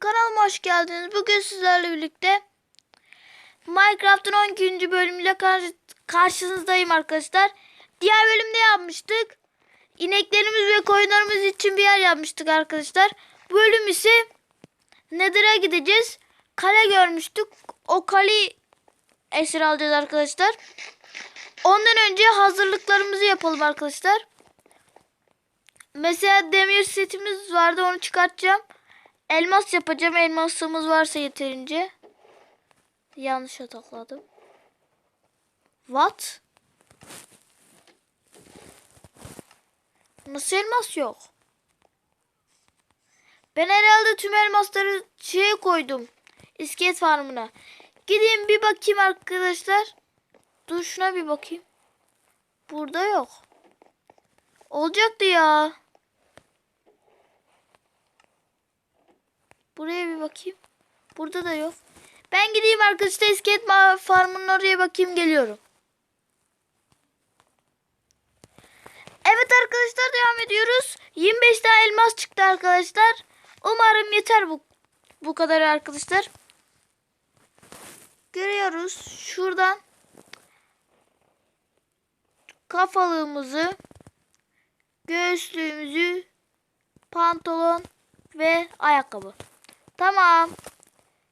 kanalıma hoş geldiniz. Bugün sizlerle birlikte Minecraft'ın 12. bölümüyle karşı, karşınızdayım arkadaşlar. Diğer bölümde yapmıştık. İneklerimiz ve koyunlarımız için bir yer yapmıştık arkadaşlar. Bu bölüm ise Nether'a gideceğiz. Kale görmüştük. O kaleyi esir alacağız arkadaşlar. Ondan önce hazırlıklarımızı yapalım arkadaşlar. Mesela demir setimiz vardı onu çıkartacağım. Elmas yapacağım. Elmasımız varsa yeterince. Yanlış atakladım. What? Nasıl elmas yok? Ben herhalde tüm elmasları şeye koydum. İskelet farmına. Gideyim bir bakayım arkadaşlar. Dur şuna bir bakayım. Burada yok. Olacaktı ya. Buraya bir bakayım. Burada da yok. Ben gideyim arkadaşlar iskelet farmının oraya bakayım geliyorum. Evet arkadaşlar devam ediyoruz. 25 tane elmas çıktı arkadaşlar. Umarım yeter bu bu kadar arkadaşlar. Görüyoruz şuradan kafalığımızı, göğüslüğümüzü, pantolon ve ayakkabı. Tamam.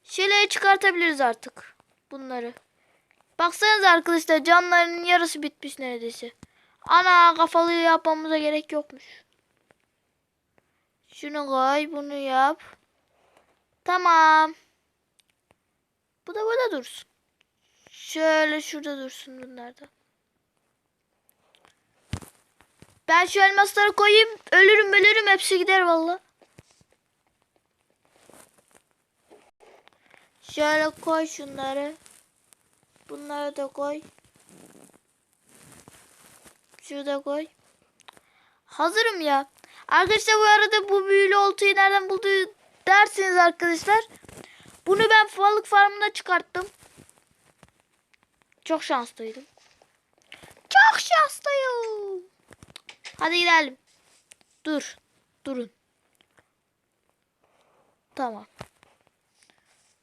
Şöyle çıkartabiliriz artık bunları. Baksanıza arkadaşlar canlarının yarısı bitmiş neredeyse. Ana kafalığı yapmamıza gerek yokmuş. Şunu koy, bunu yap. Tamam. Bu da burada dursun. Şöyle şurada dursun bunlar da. Ben şu elmasları koyayım. Ölürüm ölürüm hepsi gider valla. Şöyle koy şunları. Bunları da koy. Şurada koy. Hazırım ya. Arkadaşlar bu arada bu büyülü oltayı nereden buldu dersiniz arkadaşlar. Bunu ben balık farmına çıkarttım. Çok şanslıydım. Çok şanslıyım. Hadi gidelim. Dur. Durun. Tamam.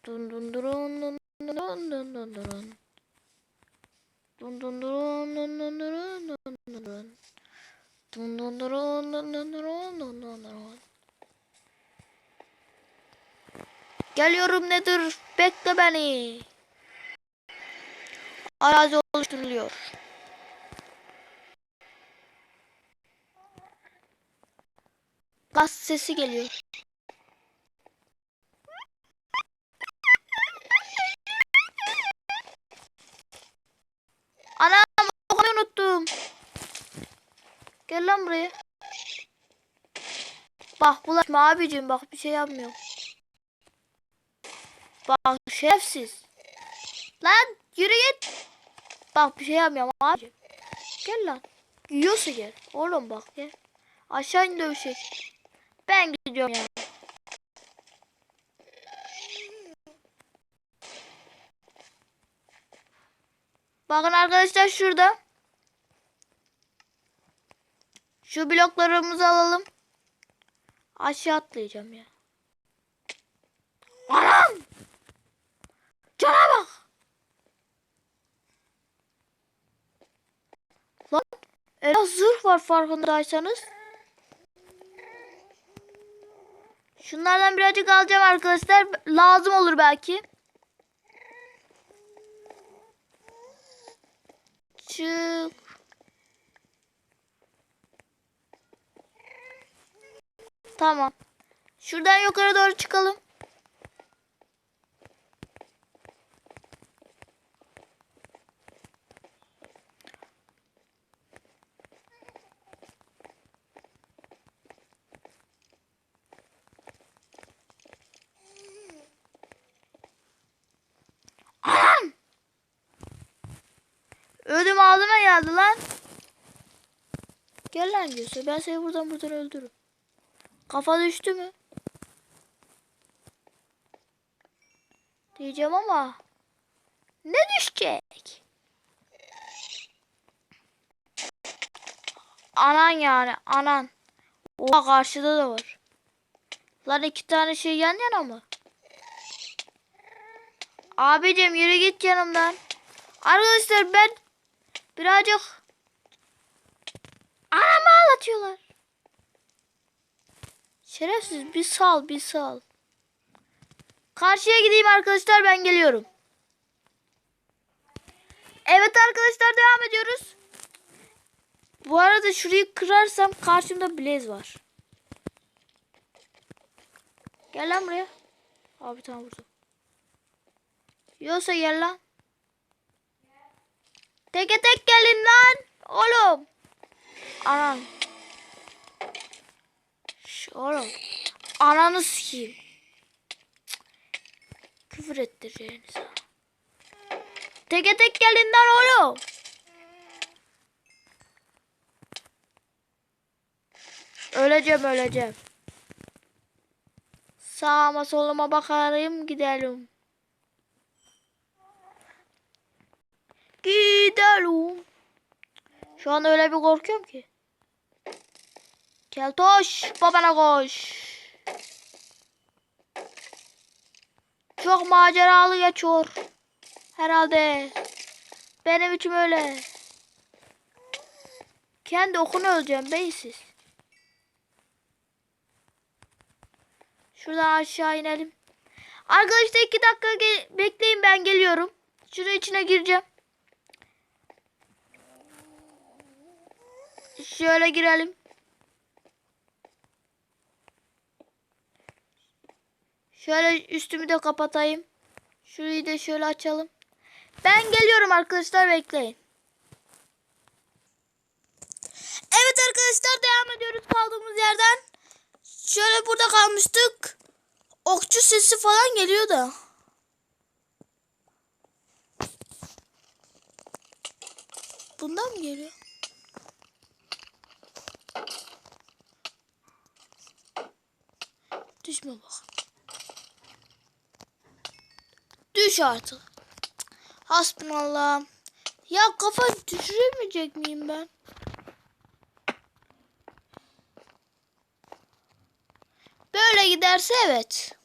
Dun dun durun dun dun dun dun durun. Dun dun durun dun dun durun dun dun durun. Dun dun durun dun dun dun dun. Geliyorum nedir? Bekle beni. Arazi oluşturuluyor. Gaz sesi geliyor. Unuttum. Gel lan buraya. Bak bulaşma abicim bak bir şey yapmıyorum. Bak şerefsiz. Lan yürü git. Bak bir şey yapmıyorum abicim. Gel lan. Yiyorsa gel. Oğlum bak gel. Aşağı in dövüşecek. Ben gidiyorum ya. Bakın arkadaşlar şurada. Şu bloklarımızı alalım. Aşağı atlayacağım ya. Anam! Cana bak! Lan az zırh var farkındaysanız. Şunlardan birazcık alacağım arkadaşlar. Lazım olur belki. Çık. Tamam. Şuradan yukarı doğru çıkalım. Ödüm ağzıma geldi lan. Gel lan diyorsa ben seni buradan buradan öldürürüm. Kafa düştü mü? Diyeceğim ama ne düşecek? Anan yani anan. Oha karşıda da var. Lan iki tane şey yan yana mı? Abicim yürü git yanımdan. Arkadaşlar ben birazcık anamı ağlatıyorlar. Şerefsiz bir sal bir sal. Karşıya gideyim arkadaşlar ben geliyorum. Evet arkadaşlar devam ediyoruz. Bu arada şurayı kırarsam karşımda Blaze var. Gel lan buraya. Abi tamam vurdum. Yoksa gel lan. Teke tek gelin lan. Oğlum. Anan. Şş, oğlum. Ananı sikeyim. Küfür ettireceğiniz. Teke tek gelin lan oğlum. Öleceğim öleceğim. Sağıma soluma bakarım gidelim. Gidelim. Şu an öyle bir korkuyorum ki. Keltoş babana koş. Çok maceralı geçiyor. Herhalde. Benim için öyle. Kendi okunu öleceğim beysiz. Şuradan aşağı inelim. Arkadaşlar iki dakika bekleyin ben geliyorum. Şunun içine gireceğim. Şöyle girelim. Şöyle üstümü de kapatayım. Şurayı da şöyle açalım. Ben geliyorum arkadaşlar bekleyin. Evet arkadaşlar devam ediyoruz kaldığımız yerden. Şöyle burada kalmıştık. Okçu sesi falan geliyor da. Bundan mı geliyor? Düşme bak. Düş artık. Hasbunallah. Ya kafa düşüremeyecek miyim ben? Böyle giderse evet.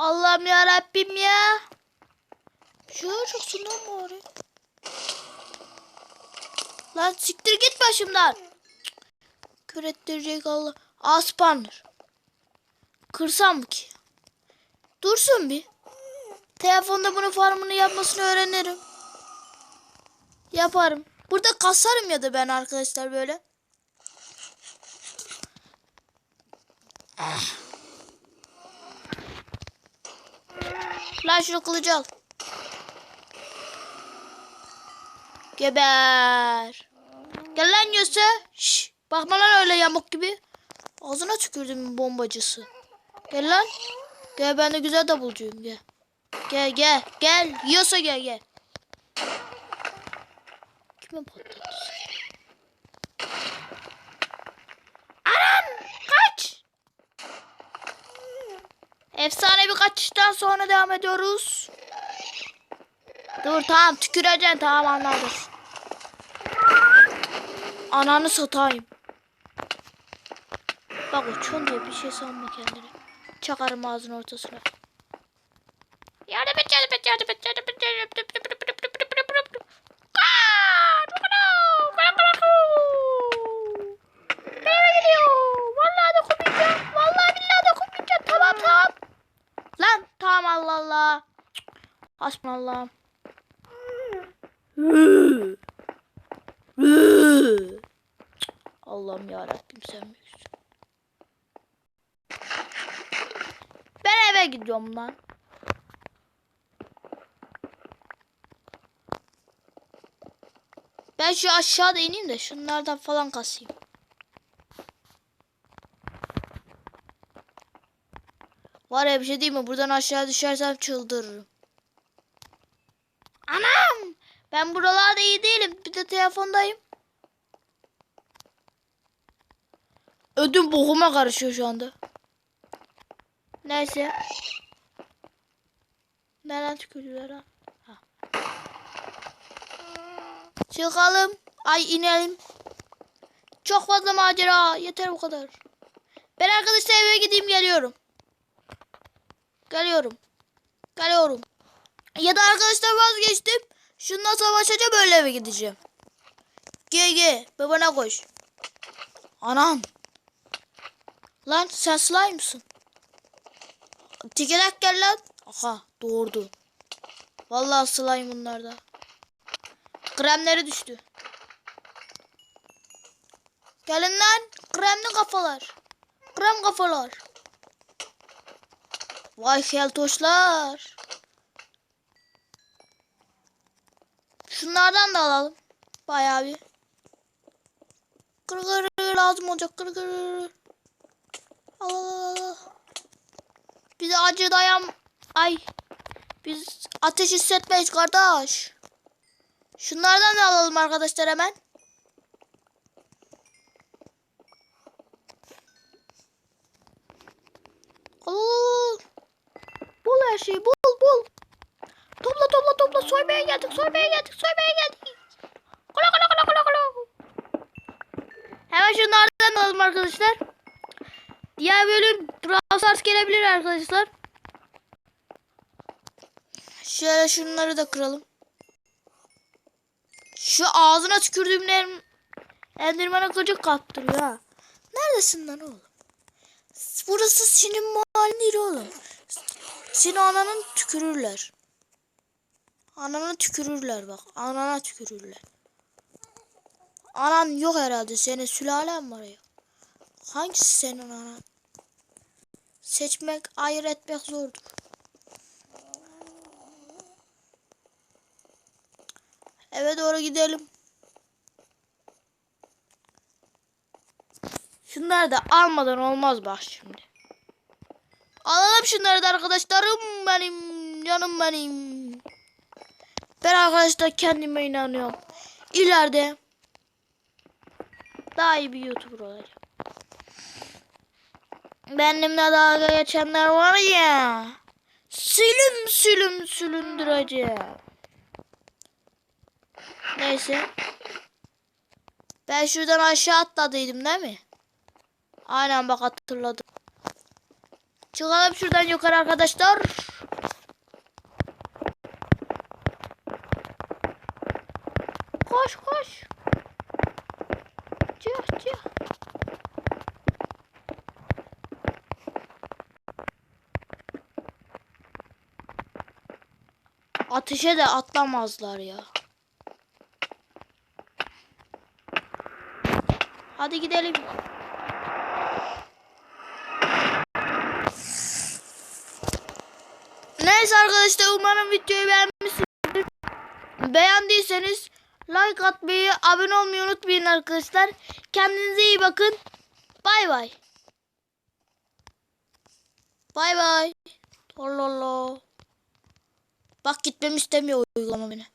Allah'ım ya Rabbim ya. Şöyle çok sundan mı arıyor? Lan siktir git başımdan. Kör ettirecek Allah. Aspanır. Kırsam mı ki? Dursun bir. Telefonda bunun farmını yapmasını öğrenirim. Yaparım. Burada kasarım ya da ben arkadaşlar böyle. Lan şunu kılıcı al. Geber. Gel lan Yose. Şş, bakma lan öyle yamuk gibi. Ağzına tükürdüm bombacısı. Gel lan. Gel ben de güzel davulcuyum gel. Gel gel gel. Yiyorsa gel gel. Kime patladı? Anam kaç. Efsane bir kaçıştan sonra devam ediyoruz. Dur tamam tüküreceksin tamam anladım. Ananı satayım. Bak uçun diye bir şey sanma kendini. Çakarım ağzının ortasına. Yardım et yardım et yardım et yardım et yardım et. Tamam Allah Allah. Hasbunallah. Allah'ım ya Rabbim sen büyüksün. Ben eve gidiyorum lan. Ben şu aşağıda ineyim de şunlardan falan kasayım. Var ya bir şey değil mi? Buradan aşağı düşersem çıldırırım. Anam! Ben buralarda iyi değilim. Bir de telefondayım. Ödüm boğuma karışıyor şu anda. Neyse. Nereden tükürüyorlar ha? Ha. Çıkalım. Ay inelim. Çok fazla macera. Yeter bu kadar. Ben arkadaşlar eve gideyim geliyorum. Geliyorum. Geliyorum. Ya da arkadaşlar vazgeçtim. Şundan savaşacağım böyle eve gideceğim. Gel gel. Babana koş. Anan. Lan sen slime mısın? Tikerek gel lan. Aha doğurdu. Vallahi slime bunlarda. Kremleri düştü. Gelin lan. Kremli kafalar. Krem kafalar. Vay keltoşlar. Şunlardan da alalım. Bayağı bir. Kır kır lazım olacak. Kır kır kır. Al al al. Bize acı dayan. Ay. Biz ateş hissetmeyiz kardeş. Şunlardan da alalım arkadaşlar hemen. Al, al, al. Bul her şeyi bul bul. Topla topla topla soymaya geldik soymaya geldik soymaya geldik. Kola kola kola kola kola. Hemen şunlardan alalım arkadaşlar. Diğer bölüm Brawl gelebilir arkadaşlar. Şöyle şunları da kıralım. Şu ağzına tükürdüğüm em Enderman'a gıcık kaptırıyor ha. Neredesin lan oğlum? Burası senin mahallin değil oğlum. Seni ananın tükürürler. Anana tükürürler bak. Anana tükürürler. Anan yok herhalde. Senin sülalen var ya. Hangisi senin anan? Seçmek, ayırt etmek zordur. Eve doğru gidelim. Şunları da almadan olmaz bak şimdi. Alalım şunları da arkadaşlarım benim. Canım benim. Ben arkadaşlar kendime inanıyorum. İleride daha iyi bir YouTuber olacağım. Benimle dalga geçenler var ya. Sülüm sülüm sülündüreceğim. Neyse. Ben şuradan aşağı atladıydım değil mi? Aynen bak hatırladım. Çıkalım şuradan yukarı arkadaşlar. Koş koş. Çık çık. Ateşe de atlamazlar ya. Hadi gidelim. Neyse arkadaşlar umarım videoyu beğenmişsinizdir. Beğendiyseniz like atmayı, abone olmayı unutmayın arkadaşlar. Kendinize iyi bakın. Bay bay. Bay bay. Allah Allah. Bak gitmemi istemiyor uygulama beni.